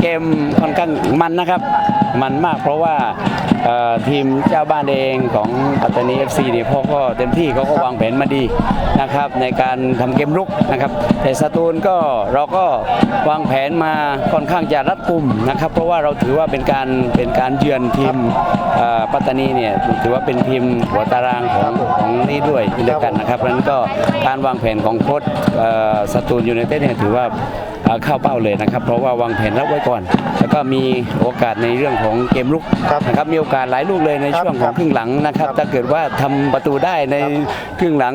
เกมค่อนข้างมันนะครับ มันมากเพราะว่าทีมเจ้าบ้านเองของปัตตานี FC เนี่ยเขาก็เต็มที่เขาก็วางแผนมาดีนะครับในการทำเกมรุกนะครับ แต่สตูลก็เราก็วางแผนมาค่อนข้างจะรัดกุมนะครับ เพราะว่าเราถือว่าเป็นการเป็นการเยือนทีมปัตตานีเนี่ยถือว่าเป็นทีมหัวตารางของของนี่ด้วยเช่นเดียกันนะครับเพราะนั้นก็การวางแผนของโค้ชสตูลยูไนเต็ดเนี่ยถือว่า เอ่อเข้าเป้าเลยนะครับ เพราะว่าวางแผนรับไว้ก่อน แล้วก็มีโอกาสในเรื่องของเกมลุกครับนะครับมีโอกาสหลายลูกเลยในครับช่วงของครึ่งหลังนะครับครับถ้าเกิดว่าทำประตูได้ในครึ่งหลัง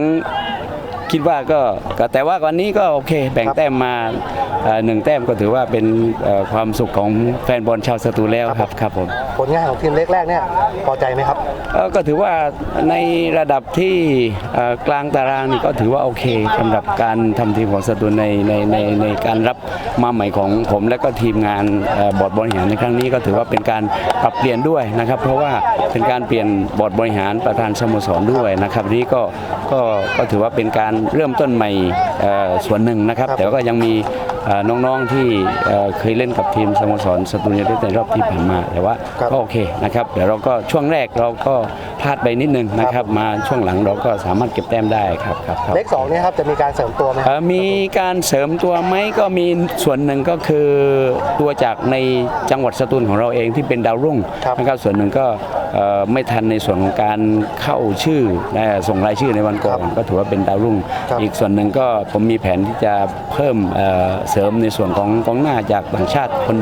คิดว่าก็ก็แต่ว่าวันนี้ก็โอเคแบ่งแต้มมาเอ่อหนึ่งแต้มก็ถือว่าเป็นเอ่อความสุขของแฟนบอลชาวสตูลแล้วครับครับผมผลงานของทีมเล็กแรกเนี่ยพอใจไหมครับก็ถือว่าในระดับที่กลางตารางนี่ก็ถือว่าโอเคสำหรับการทำทีมของสตูลในในในในการรับมาใหม่ของผมและก็ทีมงานอบอร์ดบริหารในครั้งนี้ก็ถือว่าเป็นการปรับเปลี่ยนด้วยนะครับ เพราะว่าเป็นการเปลี่ยนบอร์ดบริหารประธานสโมสรด้วยนะครับนี้ก็ก็ก็ถือว่าเป็นการเริ่มต้นใหม่อ่อส่วนหนึ่งนะครับรบแต่ก็ยังมีน้องๆที่เอ่อเคยเล่นกับทีมสโมสรสตูลยูไนเต็ดในรอบที่ผ่านมา แต่ว่าครับก็โอเคนะครับเดี๋ยวเราก็ช่วงแรกเราก็พลาดไปนิดนึงนะครับ มาช่วงหลังเราก็สามารถเก็บแต้มได้ครับครับครับเล็กสองเนี่ยครับจะมีการเสริมตัวไหมครับเอ่อมีการเสริมตัวไหมก็มีส่วนหนึ่งก็คือตัวจากในจังหวัดสตูลของเราเองที่เป็นดาวรุ่งครับนะครับส่วนหนึ่งก็เอ่อไม่ทันในส่วนของการเข้าชื่อนะส่งรายชื่อในวันก่อนครับก็ถือว่าเป็นดาวรุ่งครับอีกส่วนหนึ่งก็ผมมีแผนที่จะเพิ่มเอ่อเสริมในส่วนของกองหน้าจากต่างชาติคน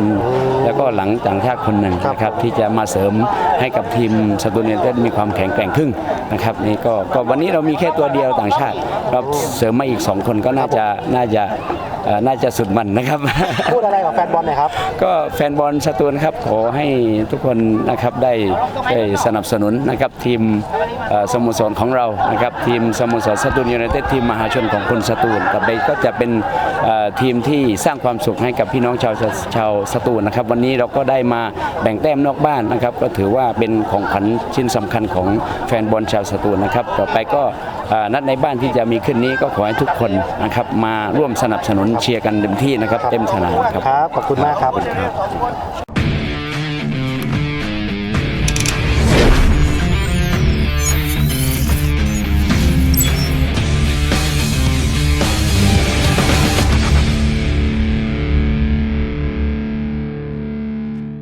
แล้วก็หลังต่างชาติคนหนึ่งครับนะครับที่จะมาเสริมให้กับทีมสตูลยูไนเต็ดมีความแข็งแกร่งขึ้นนะครับนี่ก็ก็วันนี้เรามีแค่ตัวเดียวต่างชาติเราเสริมมาอีก 2 คนก็น่าจะน่าจะเอ่อน่าจะสุดมันนะครับพูดอะไรกับแฟนบอลหน่อยครับก็แฟนบอลสตูลครับขอให้ทุกคนนะครับได้ได้สนับสนุนนะครับทีมเอ่อสโมสรของเรานะครับทีมสโมสรสตูลยูไนเต็ดทีมมหาชนของคนสตูลต่อไปก็จะเป็นเอ่อทีมที่สร้างความสุขให้กับพี่น้องชาวชาวสตูลนะครับ วันนี้เราก็ได้มาแบ่งแต้มนอกบ้านนะครับ ก็ถือว่าเป็นของขวัญชิ้นสำคัญของแฟนบอลชาวสตูลนะครับ ต่อไปก็เอ่อนัดในบ้านที่จะมีขึ้นนี้ก็ขอให้ทุกคนนะครับมาร่วมสนับสนุนเชียร์กันเต็มที่นะครับ เต็มสนามครับครับขอบคุณมากครับครับ